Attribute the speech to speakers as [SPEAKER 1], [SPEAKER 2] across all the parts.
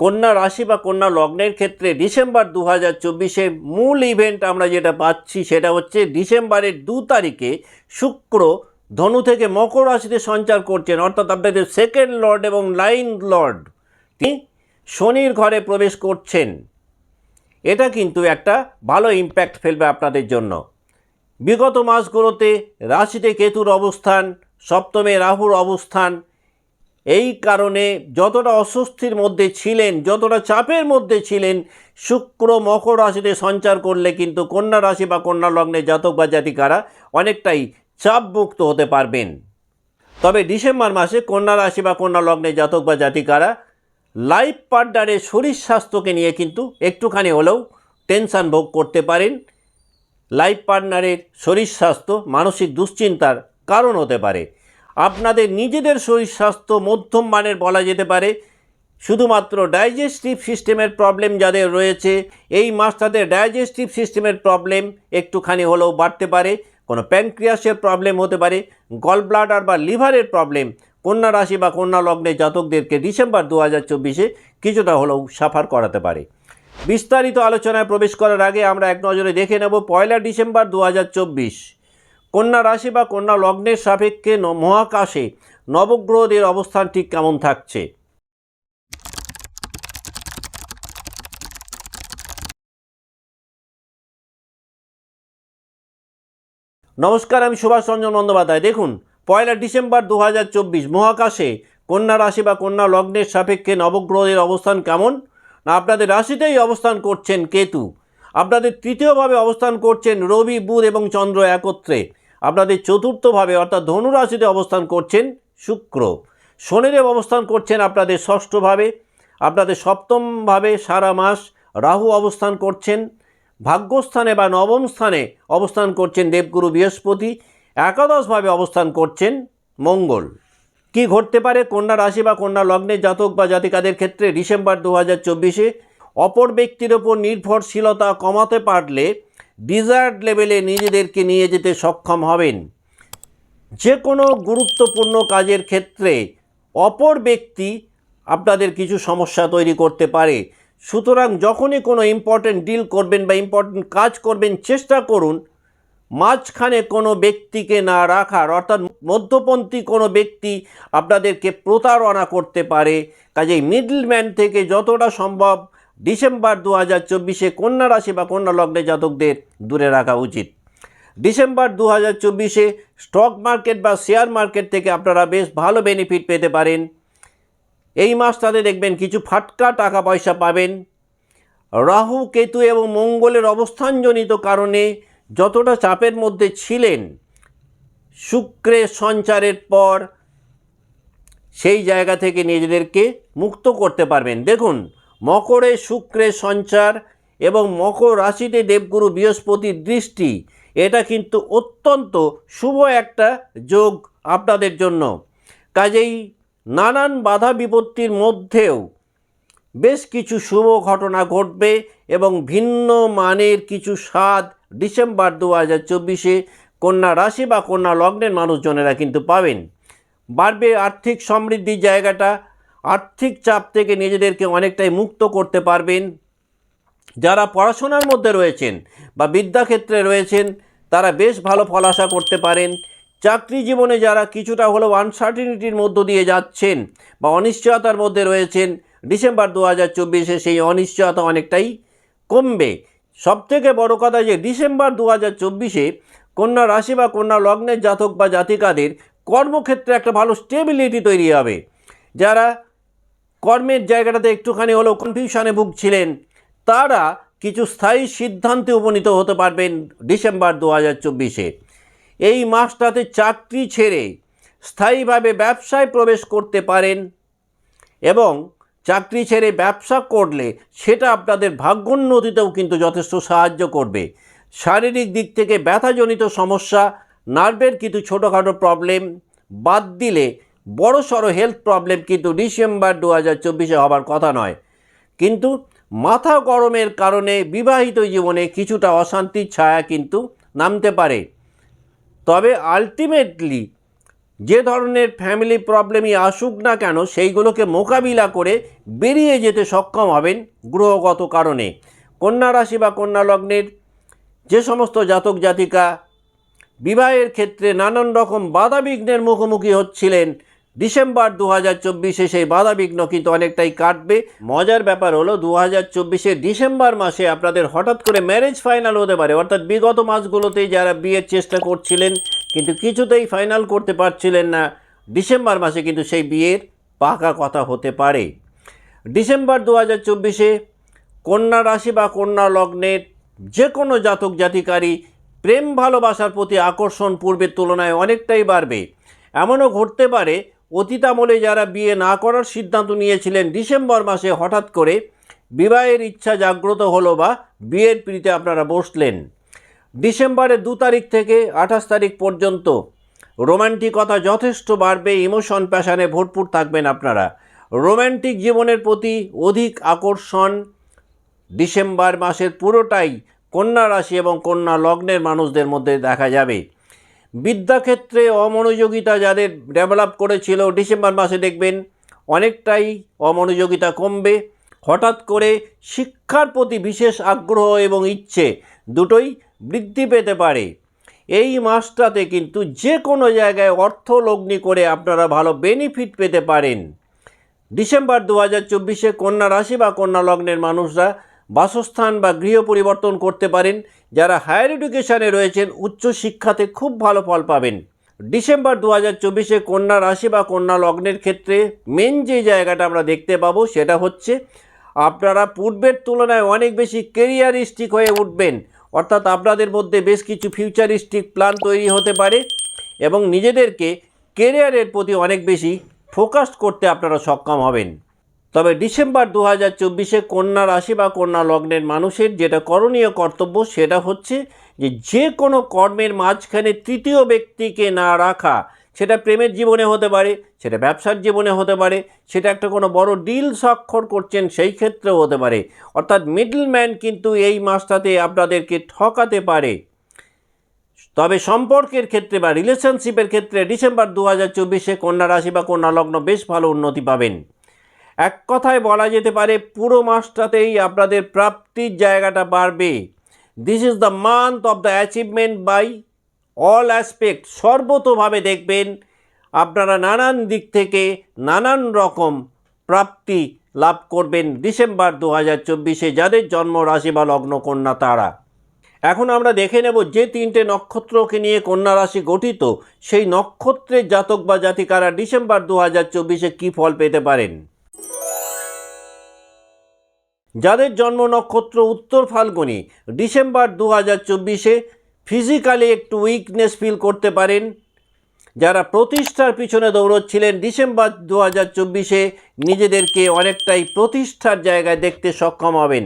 [SPEAKER 1] কন্যা রাশি বা কন্যা লগ্নের ক্ষেত্রে ডিসেম্বর দু হাজার চব্বিশে মূল ইভেন্ট আমরা যেটা পাচ্ছি সেটা হচ্ছে ডিসেম্বরের দু তারিখে শুক্র ধনু থেকে মকর রাশিতে সঞ্চার করছেন। অর্থাৎ আপনাদের সেকেন্ড লর্ড এবং লাইন লর্ড তিনি শনির ঘরে প্রবেশ করছেন। এটা কিন্তু একটা ভালো ইম্প্যাক্ট ফেলবে আপনাদের জন্য। বিগত মাসগুলোতে রাশিতে কেতুর অবস্থান, সপ্তমে রাহুর অবস্থান এই কারণে যতটা অস্বস্তির মধ্যে ছিলেন, যতটা চাপের মধ্যে ছিলেন, শুক্র মকর রাশিতে সঞ্চার করলে কিন্তু কন্যা রাশি বা কন্যা লগ্নে জাতক বা জাতিকারা অনেকটাই চাপমুক্ত হতে পারবেন। তবে ডিসেম্বর মাসে কন্যা রাশি বা কন্যা লগ্নে জাতক বা জাতিকারা লাইফ পার্টনারের শরীর স্বাস্থ্যকে নিয়ে কিন্তু একটুখানি হলেও টেনশান ভোগ করতে পারেন। লাইফ পার্টনারের শরীর স্বাস্থ্য, মানসিক দুশ্চিন্তার কারণ হতে পারে। আপনাদের নিজেদের শরীর স্বাস্থ্য মধ্যম মানের বলা যেতে পারে। শুধুমাত্র ডাইজেস্টিভ সিস্টেমের প্রবলেম যাদের রয়েছে, এই মাসটাতে ডাইজেস্টিভ সিস্টেমের প্রবলেম একটুখানি হলেও বাড়তে পারে। কোনো প্যানক্রিয়াসের প্রবলেম হতে পারে, গল ব্লাডার বা লিভারের প্রবলেম। কন্যা রাশি বা কন্যা লগ্নে জাতকদেরকে ডিসেম্বর দু হাজার চব্বিশে কিছুটা হলেও সাফার করাতে পারে। বিস্তারিত আলোচনায় প্রবেশ করার আগে আমরা এক নজরে দেখে নেব পয়লা ডিসেম্বর দু হাজার চব্বিশ। কন্যা রাশি বা কন্যা লগ্নের সাপেক্ষে মহাকাশে নবগ্রহদের অবস্থান ঠিক কেমন থাকছে? নমস্কার, আমি সুভাষ রঞ্জন বন্দ্যোপাধ্যায়। দেখুন, পয়লা ডিসেম্বর দু হাজার চব্বিশ, মহাকাশে কন্যা রাশি বা কন্যা লগ্নের সাপেক্ষে নবগ্রহের অবস্থান কেমন? না, আপনাদের রাশিতেই অবস্থান করছেন কেতু। আপনাদের তৃতীয়ভাবে অবস্থান করছেন রবি, বুধ এবং চন্দ্র একত্রে। আপনাদের চতুর্থভাবে অর্থাৎ ধনু রাশিতে অবস্থান করছেন শুক্র। শনিদেব অবস্থান করছেন আপনাদের ষষ্ঠভাবে, আপনাদের সপ্তমভাবে সারা মাস রাহু অবস্থান করছেন, ভাগ্যস্থানে বা নবম স্থানে অবস্থান করছেন দেবগুরু বৃহস্পতি, একাদশভাবে অবস্থান করছেন মঙ্গল। কি ঘটতে পারে? কন্যা রাশি বা কন্যা লগ্নের জাতক বা জাতিকাদের ক্ষেত্রে ডিসেম্বর দু হাজার চব্বিশে অপর ব্যক্তির ওপর নির্ভরশীলতা কমাতে পারলে ডিজায়ার্ড লেভেলে নিজেদেরকে নিয়ে যেতে সক্ষম হবেন। যে কোনো গুরুত্বপূর্ণ কাজের ক্ষেত্রে অপর ব্যক্তি আপনাদের কিছু সমস্যা তৈরি করতে পারে। সুতরাং যখনই কোনো ইম্পর্ট্যান্ট ডিল করবেন বা ইম্পর্ট্যান্ট কাজ করবেন, চেষ্টা করুন মাঝখানে কোনো ব্যক্তিকে না রাখার। অর্থাৎ মধ্যপন্থী কোনো ব্যক্তি আপনাদেরকে প্রতারণা করতে পারে। কাজেই মিডলম্যান থেকে যতটা সম্ভব ডিসেম্বর দু হাজার চব্বিশে কন্যা রাশি বা কন্যা লগ্নে জাতকদের দূরে রাখা উচিত। ডিসেম্বর দু হাজার চব্বিশে স্টক মার্কেট বা শেয়ার মার্কেট থেকে আপনারা বেশ ভালো বেনিফিট পেতে পারেন। এই মাস মাসটাতে দেখবেন কিছু ফাটকা টাকা পয়সা পাবেন। রাহু, কেতু এবং মঙ্গলের অবস্থানজনিত কারণে যতটা চাপের মধ্যে ছিলেন শুক্রের সঞ্চারের পর সেই জায়গা থেকে নিজেদেরকে মুক্ত করতে পারবেন। দেখুন মকরে শুক্রের সঞ্চার এবং মকর রাশিতে দেবগুরু বৃহস্পতির দৃষ্টি। এটা কিন্তু অত্যন্ত শুভ একটা যোগ আপনাদের জন্য। কাজেই নানান বাধা বিপত্তির মধ্যেও বেশ কিছু শুভ ঘটনা ঘটবে এবং ভিন্ন মানের কিছু স্বাদ ডিসেম্বর দু হাজার চব্বিশে কন্যা রাশি বা কন্যা লগ্নের মানুষজনেরা কিন্তু পাবেন। বাড়বে আর্থিক সমৃদ্ধির জায়গাটা আর্থিক চাপ থেকে নিজেদেরকে অনেকটাই মুক্ত করতে পারবেন। যারা পড়াশোনার মধ্যে রয়েছেন বা বিদ্যাক্ষেত্রে রয়েছেন, তারা বেশ ভালো ফল আশা করতে পারেন। চাকরি জীবনে যারা কিছুটা হলেও আনসার্টিনিটির মধ্য দিয়ে যাচ্ছেন বা অনিশ্চয়তার মধ্যে রয়েছেন, ডিসেম্বর দু হাজার চব্বিশে সেই অনিশ্চয়তা অনেকটাই কমবে। সবথেকে বড় কথা যে ডিসেম্বর দু হাজার চব্বিশে কন্যা রাশি বা কন্যা লগ্নের জাতক বা জাতিকাদের কর্মক্ষেত্রে একটা ভালো স্টেবিলিটি তৈরি হবে। যারা কর্মের জায়গাটাতে একটুখানি হলেও কনফিউশনে ভুগছিলেন। তারা কিছু স্থায়ী সিদ্ধান্তে উপনীত হতে পারবেন ডিসেম্বর দু হাজার চব্বিশে। এই মাসটাতে চাকরি ছেড়ে স্থায়ীভাবে ব্যবসায় প্রবেশ করতে পারেন এবং চাকরি ছেড়ে ব্যবসা করলে সেটা আপনাদের ভাগ্যোন্নতিতেও কিন্তু যথেষ্ট সাহায্য করবে। শারীরিক দিক থেকে ব্যথাজনিত সমস্যা, নার্ভের কিছু ছোটোখাটো প্রবলেম বাদ দিলে বড় সড়ো হেলথ প্রবলেম কিন্তু ডিসেম্বর দু হাজার চব্বিশে হবার কথা নয়। কিন্তু মাথা গরমের কারণে বিবাহিত জীবনে কিছুটা অশান্তির ছায়া কিন্তু নামতে পারে। তবে আলটিমেটলি যে ধরনের ফ্যামিলি প্রবলেমই আসুক না কেন, সেইগুলোকে মোকাবিলা করে বেরিয়ে যেতে সক্ষম হবেন গ্রহগত কারণে। কন্যা রাশি বা কন্যা লগ্নের যে সমস্ত জাতক জাতিকা বিবাহের ক্ষেত্রে নানান রকম বাধাবিঘ্নের মুখোমুখি হচ্ছিলেন ডিসেম্বর দু হাজার চব্বিশে সেই বাধাবিঘ্ন কিন্তু অনেকটাই কাটবে। মজার ব্যাপার হলো দু হাজার চব্বিশে ডিসেম্বর মাসে আপনাদের হঠাৎ করে ম্যারেজ ফাইনাল হতে পারে। অর্থাৎ বিগত মাসগুলোতেই যারা বিয়ের চেষ্টা করছিলেন, কিন্তু কিছুতেই ফাইনাল করতে পারছিলেন না। ডিসেম্বর মাসে কিন্তু সেই বিয়ের পাকা কথা হতে পারে। ডিসেম্বর দু হাজার চব্বিশে কন্যা রাশি বা কন্যা লগ্নের যে কোনো জাতক জাতিকারী প্রেম ভালোবাসার প্রতি আকর্ষণ পূর্বের তুলনায় অনেকটাই বাড়বে। এমনও ঘটতে পারে অতীতামলে যারা বিয়ে না করার সিদ্ধান্ত নিয়েছিলেন ডিসেম্বর মাসে হঠাৎ করে বিবাহের ইচ্ছা জাগ্রত হলো বা বিয়ের পিড়িতে আপনারা বসলেন। ডিসেম্বরের দু তারিখ থেকে আঠাশ তারিখ পর্যন্ত রোমান্টিকতা যথেষ্ট বাড়বে, ইমোশন প্যাশানে ভরপুর থাকবেন আপনারা। রোম্যান্টিক জীবনের প্রতি অধিক আকর্ষণ ডিসেম্বর মাসের পুরোটাই কন্যা রাশি এবং কন্যা লগ্নের মানুষদের মধ্যে দেখা যাবে। বিদ্যাক্ষেত্রে অমনোযোগিতা যাদের ডেভেলপ করেছিল ডিসেম্বর মাসে দেখবেন, অনেকটাই অমনোযোগিতা কমবে। হঠাৎ করে শিক্ষার প্রতি বিশেষ আগ্রহ এবং ইচ্ছে দুটোই বৃদ্ধি পেতে পারে। এই মাসটাতে কিন্তু যে কোনো জায়গায় অর্থ লগ্নি করে আপনারা ভালো বেনিফিট পেতে পারেন। ডিসেম্বর দু হাজার চব্বিশে কন্যা রাশি বা কন্যা লগ্নের মানুষরা বাসস্থান বা গৃহ পরিবর্তন করতে পারেন। যারা হায়ার এডুকেশানে রয়েছেন, উচ্চ শিক্ষাতে খুব ভালো ফল পাবেন। ডিসেম্বর দু হাজার চব্বিশে কন্যা রাশি বা কন্যা লগ্নের ক্ষেত্রে মেন যে জায়গাটা আমরা দেখতে পাবো, সেটা হচ্ছে আপনারা পূর্বের তুলনায় অনেক বেশি কেরিয়ারিস্টিক হয়ে উঠবেন। অর্থাৎ আপনাদের মধ্যে বেশ কিছু ফিউচারিস্টিক প্ল্যান তৈরি হতে পারে এবং নিজেদেরকে কেরিয়ারের প্রতি অনেক বেশি ফোকাস করতে আপনারা সক্ষম হবেন। তবে ডিসেম্বর দু হাজার চব্বিশে কন্যা রাশি বা কন্যা লগ্নের মানুষের যেটা করণীয় কর্তব্য সেটা হচ্ছে যে যে কোনো কর্মের মাঝখানে তৃতীয় ব্যক্তিকে না রাখা। সেটা প্রেমের জীবনে হতে পারে, সেটা ব্যবসার জীবনে হতে পারে, সেটা একটা কোনো বড় ডিল স্বাক্ষর করছেন সেই ক্ষেত্রেও হতে পারে। অর্থাৎ মিডলম্যান কিন্তু এই মাসটাতে আপনাদেরকে ঠকাতে পারে। তবে সম্পর্কের ক্ষেত্রে বা রিলেশনশিপের ক্ষেত্রে ডিসেম্বর দু হাজার চব্বিশে কন্যা রাশি বা কন্যা লগ্ন বেশ ভালো উন্নতি পাবেন। এক কথায় বলা যেতে পারে, পুরো মাসটাতেই আপনাদের প্রাপ্তির জায়গাটা বাড়বে। This is the month of the achievement by all aspect সর্বতোভাবে দেখবেন, আপনারা নানান দিক থেকে নানান রকম প্রাপ্তি লাভ করবেন ডিসেম্বর দু হাজার চব্বিশে, যাদের জন্ম রাশি বা লগ্ন কন্যা তারা। এখন আমরা দেখে নেব যে তিনটে নক্ষত্রকে নিয়ে কন্যা রাশি গঠিত, সেই নক্ষত্রের জাতক বা জাতিকারা ডিসেম্বর দু হাজার চব্বিশে কী ফল পেতে পারেন। যাদের জন্ম নক্ষত্র উত্তর ফাল্গুনি, ডিসেম্বর দু হাজার চব্বিশে ফিজিক্যালি একটু উইকনেস ফিল করতে পারেন। যারা প্রতিষ্ঠার পিছনে দৌড়চ্ছিলেন, ডিসেম্বর দু হাজার চব্বিশে নিজেদেরকে অনেকটাই প্রতিষ্ঠার জায়গায় দেখতে সক্ষম হবেন।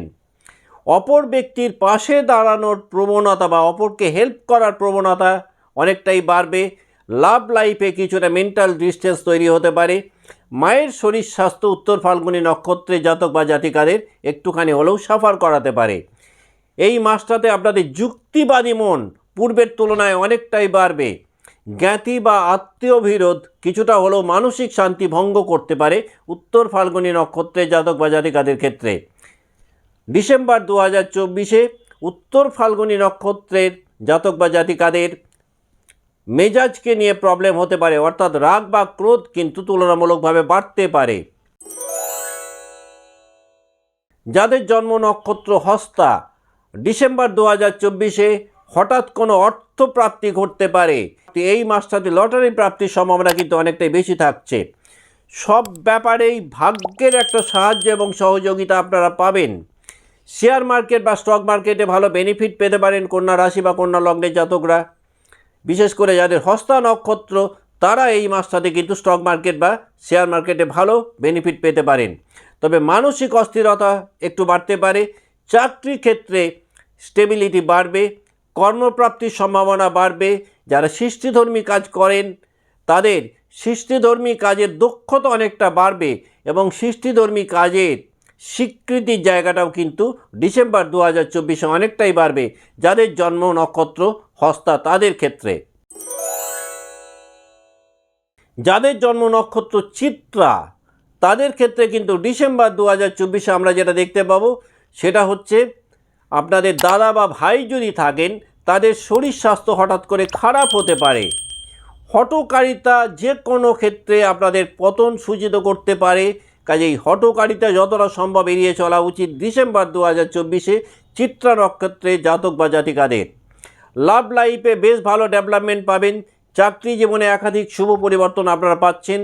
[SPEAKER 1] অপর ব্যক্তির পাশে দাঁড়ানোর প্রবণতা বা অপরকে হেল্প করার প্রবণতা অনেকটাই বাড়বে। লাভ লাইফে কিছুটা মেন্টাল ডিস্টেন্স তৈরি হতে পারে। মায়ের শরীর স্বাস্থ্য, উত্তর ফাল্গুনী নক্ষত্রে জাতক বা জাতিকাদের একটুখানি হলেও সাফার করাতে পারে। এই মাসটাতে আপনাদের যুক্তিবাদী মন পূর্বের তুলনায় অনেকটাই বাড়বে। জ্ঞাতি বা আত্মীয় বিরোধ কিছুটা হলেও মানসিক শান্তি ভঙ্গ করতে পারে উত্তর ফাল্গুনী নক্ষত্রের জাতক বা জাতিকাদের ক্ষেত্রে। ডিসেম্বর দু হাজার চব্বিশে উত্তর ফাল্গুনী নক্ষত্রের জাতক বা জাতিকাদের মেজাজকে নিয়ে প্রবলেম হতে পারে, অর্থাৎ রাগ বা ক্রোধ কিন্তু তুলনামূলকভাবে বাড়তে পারে। যাদের জন্ম নক্ষত্র হস্তা, ডিসেম্বর দু হাজার চব্বিশে হঠাৎ কোনো অর্থ প্রাপ্তি ঘটতে পারে। এই মাসটাতে লটারি প্রাপ্তির সম্ভাবনা কিন্তু অনেকটাই বেশি থাকছে। সব ব্যাপারেই ভাগ্যের একটা সাহায্য এবং সহযোগিতা আপনারা পাবেন। শেয়ার মার্কেট বা স্টক মার্কেটে ভালো বেনিফিট পেতে পারেন কন্যা রাশি বা কন্যা লগ্নের জাতকরা। বিশেষ করে যাদের হস্তা নক্ষত্র, তারা এই মাসটাতে কিন্তু স্টক মার্কেট বা শেয়ার মার্কেটে ভালো বেনিফিট পেতে পারেন। তবে মানসিক অস্থিরতা একটু বাড়তে পারে চাকরি ক্ষেত্রে স্টেবিলিটি বাড়বে, কর্মপ্রাপ্তির সম্ভাবনা বাড়বে, যারা সৃষ্টিধর্মী কাজ করেন, তাদের সৃষ্টিধর্মী কাজের দক্ষতা অনেকটা বাড়বে এবং সৃষ্টিধর্মী কাজের স্বীকৃতির জায়গাটাও কিন্তু ডিসেম্বর দু হাজার চব্বিশে অনেকটাই বাড়বে। যাদের জন্ম নক্ষত্র হস্তা তাদের ক্ষেত্রে। যাদের জন্ম নক্ষত্র চিত্রা, তাদের ক্ষেত্রে কিন্তু ডিসেম্বর দু হাজার চব্বিশে আমরা যেটা দেখতে পাবো, সেটা হচ্ছে আপনাদের দাদা বা ভাই যদি থাকেন, তাদের শরীর স্বাস্থ্য হঠাৎ করে খারাপ হতে পারে। হটকারিতা যে কোনো ক্ষেত্রে আপনাদের পতন সূচিত করতে পারে। কাজেই হটকারিতা যতটা সম্ভব এড়িয়ে চলা উচিত ডিসেম্বর দু হাজার চব্বিশে চিত্রা নক্ষত্রে জাতক বা জাতিকাদের। লাভ লাইফে বেশ ভালো ডেভেলপমেন্ট পাবেন। চাকরি জীবনে একাধিক শুভ পরিবর্তন আপনারা পাচ্ছেন।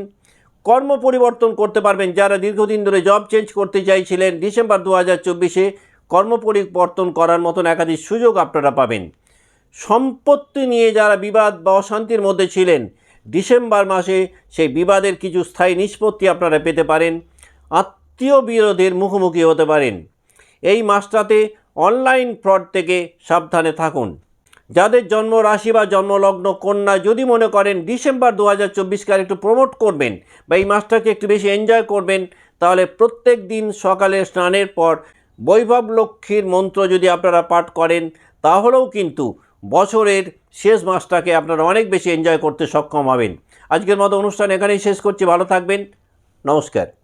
[SPEAKER 1] কর্ম পরিবর্তন করতে পারবেন। যারা দীর্ঘদিন ধরে জব চেঞ্জ করতে চাইছিলেন, ডিসেম্বর দু হাজার চব্বিশে কর্ম পরিবর্তন করার মতন একাধিক সুযোগ আপনারা পাবেন। সম্পত্তি নিয়ে যারা বিবাদ বা অশান্তির মধ্যে ছিলেন, ডিসেম্বর মাসে সেই বিবাদের কিছু স্থায়ী নিষ্পত্তি আপনারা পেতে পারেন। আত্মীয় বিরোধের মুখোমুখি হতে পারেন। এই মাসটাতে অনলাইন ফ্রড থেকে সাবধানে থাকুন। যাদের জন্ম রাশি বা জন্মলগ্ন কন্যা যদি মনে করেন ডিসেম্বর দু হাজার চব্বিশকে একটু প্রমোট করবেন বা এই মাসটাকে একটু বেশি এনজয় করবেন, তাহলে প্রত্যেক দিন সকালে স্নানের পর বৈভব লক্ষ্মীর মন্ত্র যদি আপনারা পাঠ করেন, তাহলেও কিন্তু বছরের শেষ মাসটাকে আপনারা অনেক বেশি এনজয় করতে সক্ষম হবেন। আজকের মতো অনুষ্ঠান এখানেই শেষ করছি, ভালো থাকবেন, নমস্কার।